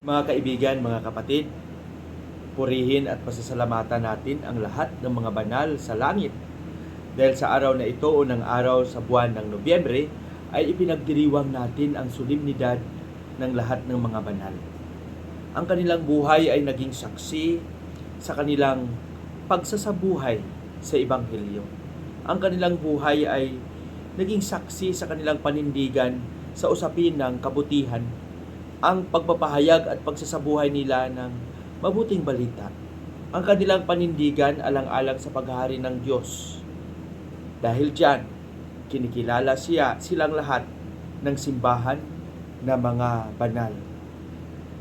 Mga kaibigan, mga kapatid, purihin at pasasalamatan natin ang lahat ng mga banal sa langit. Dahil sa araw na ito, unang araw sa buwan ng Nobyembre, ay ipinagdiriwang natin ang solemnidad ng lahat ng mga banal. Ang kanilang buhay ay naging saksi sa kanilang pagsasabuhay sa Ebanghelyo. Ang kanilang buhay ay naging saksi sa kanilang panindigan sa usapin ng kabutihan ang pagpapahayag at pagsasabuhay nila ng mabuting balita. Ang kanilang panindigan alang-alang sa paghahari ng Diyos. Dahil diyan, kinikilala siya silang lahat ng simbahan na mga banal.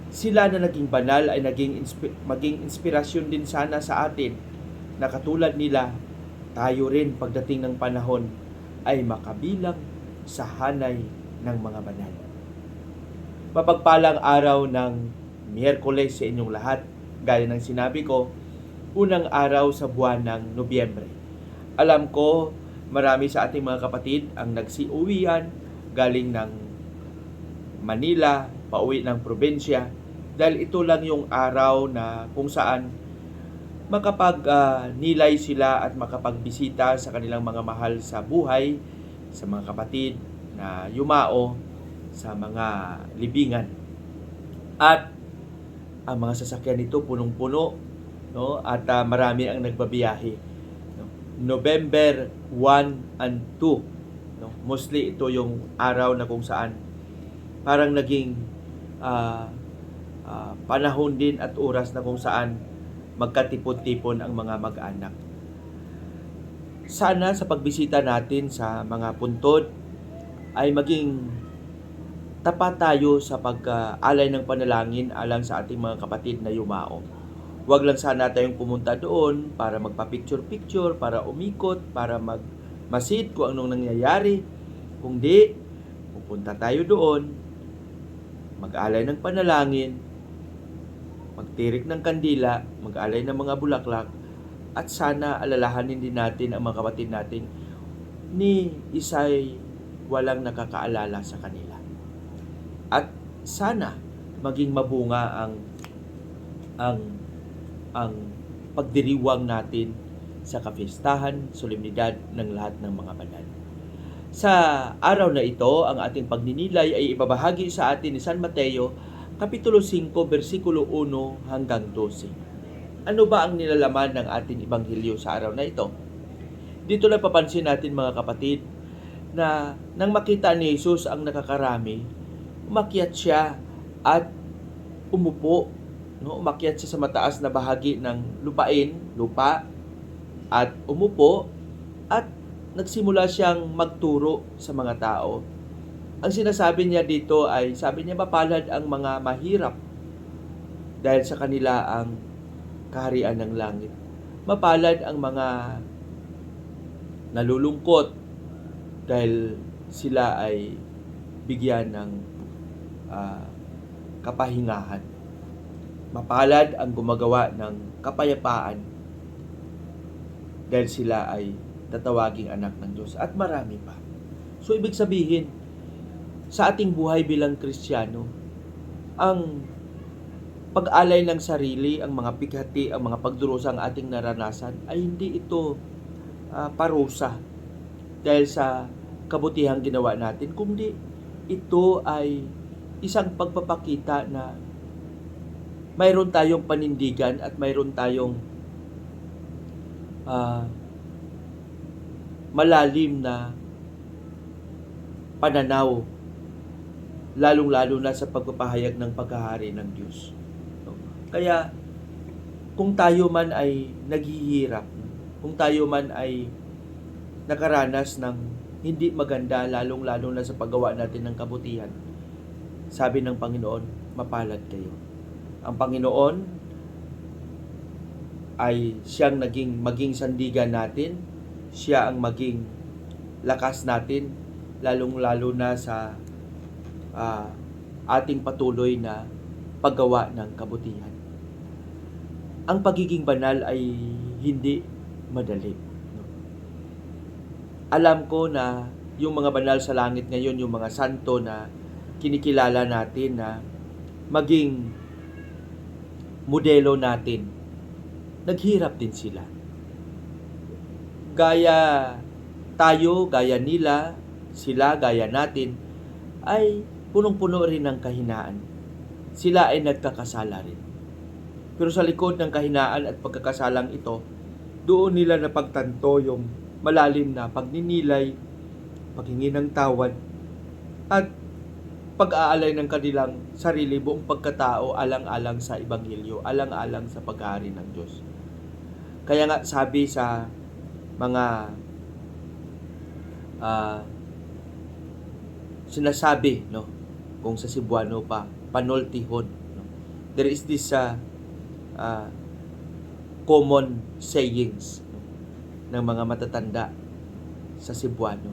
Sila na naging banal ay naging inspi- maging inspirasyon din sana sa atin na katulad nila, tayo rin pagdating ng panahon ay makabilang sa hanay ng mga banal. Mapagpalang araw ng Miyerkules sa inyong lahat. Gaya ng sinabi ko, unang araw sa buwan ng Nobyembre. Alam ko, marami sa ating mga kapatid ang nagsiuwian galing ng Manila, pauwi ng probinsya, dahil ito lang yung araw na kung saan makapag ah, nilay sila at makapagbisita sa kanilang mga mahal sa buhay, sa mga kapatid na yumao sa mga libingan. At ang mga sasakyan nito punong-puno no at ah, marami ang nagbabiyahe no? November 1 and 2 no mostly ito yung araw na kung saan parang naging ah, ah, panahon din at oras na kung saan magkatipon-tipon ang mga mag-anak. Sana sa pagbisita natin sa mga puntod ay maging tapat tayo sa pag-alay ng panalangin alang sa ating mga kapatid na yumao. Huwag lang sana tayong pumunta doon para magpa-picture-picture, para umikot, para mag masid kung anong nangyayari. Kung di, pupunta tayo doon, mag-alay ng panalangin, magtirik ng kandila, mag-alay ng mga bulaklak, at sana alalahanin din natin ang mga kapatid natin ni isay walang nakakaalala sa kanila. At sana maging mabunga ang ang ang pagdiriwang natin sa kapistahan, solemnidad ng lahat ng mga banal. Sa araw na ito, ang ating pagninilay ay ibabahagi sa atin ni San Mateo, Kapitulo 5, versikulo 1 hanggang 12. Ano ba ang nilalaman ng ating ebanghelyo sa araw na ito? Dito na papansin natin mga kapatid na nang makita ni Jesus ang nakakarami, umakyat siya at umupo. No? Umakyat siya sa mataas na bahagi ng lupain, lupa, at umupo at nagsimula siyang magturo sa mga tao. Ang sinasabi niya dito ay, sabi niya, mapalad ang mga mahirap dahil sa kanila ang kaharian ng langit. Mapalad ang mga nalulungkot dahil sila ay bigyan ng ah, kapahingahan. Mapalad ang gumagawa ng kapayapaan dahil sila ay tatawaging anak ng Diyos at marami pa. So ibig sabihin, sa ating buhay bilang Kristiyano, ang pag-alay ng sarili, ang mga pighati, ang mga pagdurusa ang ating naranasan ay hindi ito ah, parusa dahil sa kabutihang ginawa natin, kundi ito ay isang pagpapakita na mayroon tayong panindigan at mayroon tayong ah, malalim na pananaw lalong-lalo na sa pagpapahayag ng pagkahari ng Diyos. Kaya kung tayo man ay naghihirap, kung tayo man ay nakaranas ng hindi maganda lalong-lalo na sa paggawa natin ng kabutihan, sabi ng Panginoon, mapalad kayo. Ang Panginoon ay siyang naging maging sandigan natin, siya ang maging lakas natin lalong-lalo na sa ah, ating patuloy na paggawa ng kabutihan. Ang pagiging banal ay hindi madali. Alam ko na yung mga banal sa langit ngayon, yung mga santo na kinikilala natin na maging modelo natin, naghirap din sila. Gaya tayo, gaya nila, sila, gaya natin, ay punong-puno rin ng kahinaan. Sila ay nagkakasala rin. Pero sa likod ng kahinaan at pagkakasalang ito, doon nila napagtanto yung malalim na pagninilay, paghingi ng tawad, at pag-aalay ng kanilang sarili buong pagkatao alang-alang sa Ebanghelyo, alang-alang sa paghahari ng Diyos. Kaya nga sabi sa mga ah, sinasabi no kung sa Cebuano pa panoltihon no? there is this ah, ah, common sayings no? ng mga matatanda sa Cebuano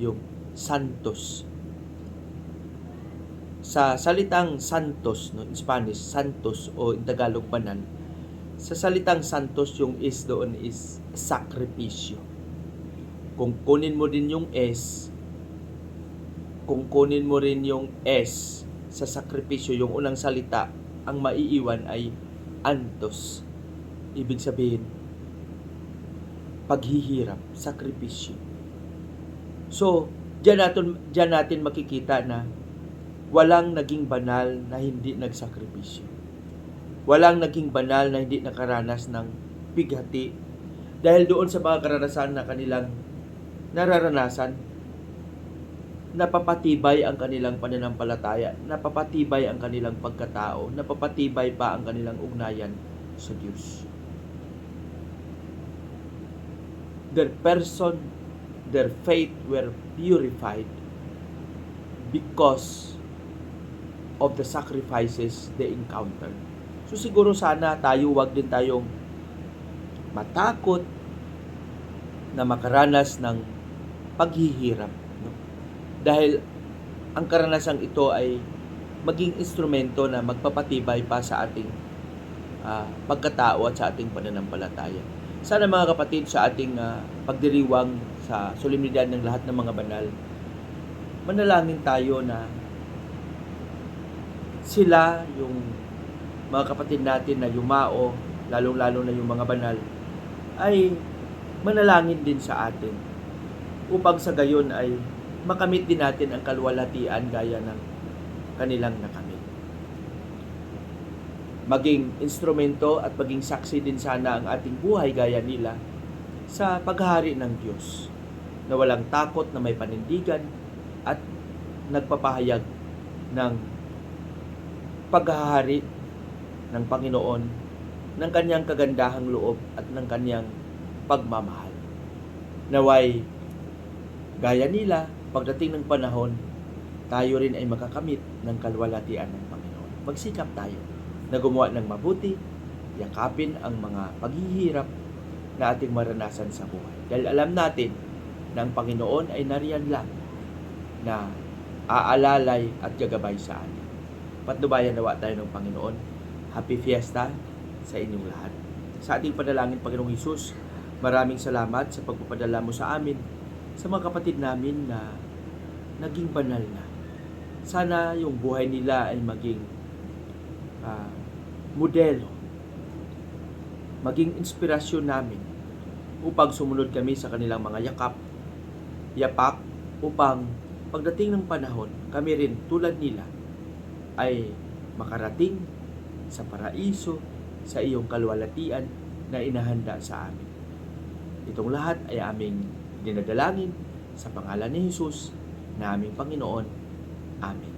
yung santos sa salitang santos no in Spanish santos o in Tagalog banal sa salitang santos yung is doon is sakripisyo kung kunin mo din yung S kung kunin mo rin yung S sa sakripisyo yung unang salita ang maiiwan ay antos. Ibig sabihin paghihirap sakripisyo. So diyan natin diyan natin makikita na walang naging banal na hindi nagsakripisyo. Walang naging banal na hindi nakaranas ng bighati dahil doon sa mga karanasan na kanilang nararanasan, napapatibay ang kanilang pananampalataya, napapatibay ang kanilang pagkatao, napapatibay pa ang kanilang ugnayan sa Diyos. Their person, their faith were purified because of the sacrifices they encountered. So siguro sana tayo wag din tayong matakot na makaranas ng paghihirap. No? Dahil ang karanasang ito ay maging instrumento na magpapatibay pa sa ating ah, pagkatao at sa ating pananampalataya. Sana mga kapatid sa ating ah, pagdiriwang sa solemnidad ng lahat ng mga banal, manalangin tayo na sila yung mga kapatid natin na yumao, lalong-lalo na yung mga banal, ay manalangin din sa atin upang sa gayon ay makamit din natin ang kalwalhatian gaya ng kanilang nakamit. Maging instrumento at maging saksi din sana ang ating buhay gaya nila sa paghahari ng Diyos na walang takot na may panindigan at nagpapahayag ng paghahari ng Panginoon ng kanyang kagandahang loob at ng kanyang pagmamahal. Naway, gaya nila, pagdating ng panahon, tayo rin ay makakamit ng kalwalatian ng Panginoon. Magsikap tayo na gumawa ng mabuti, yakapin ang mga paghihirap na ating maranasan sa buhay. Dahil alam natin na ang Panginoon ay nariyan lang na aalalay at gagabay sa atin. Patnubayan nawa tayo ng Panginoon. Happy Fiesta sa inyong lahat. Sa ating panalangin, Panginoong Hesus, maraming salamat sa pagpapadala mo sa amin, sa mga kapatid namin na naging banal na. Sana yung buhay nila ay maging ah, modelo, maging inspirasyon namin upang sumunod kami sa kanilang mga yakap, yapak, upang pagdating ng panahon, kami rin tulad nila ay makarating sa paraiso sa iyong kalwalatian na inahanda sa amin. Itong lahat ay aming dinadalangin sa pangalan ni Jesus na aming Panginoon. Amen.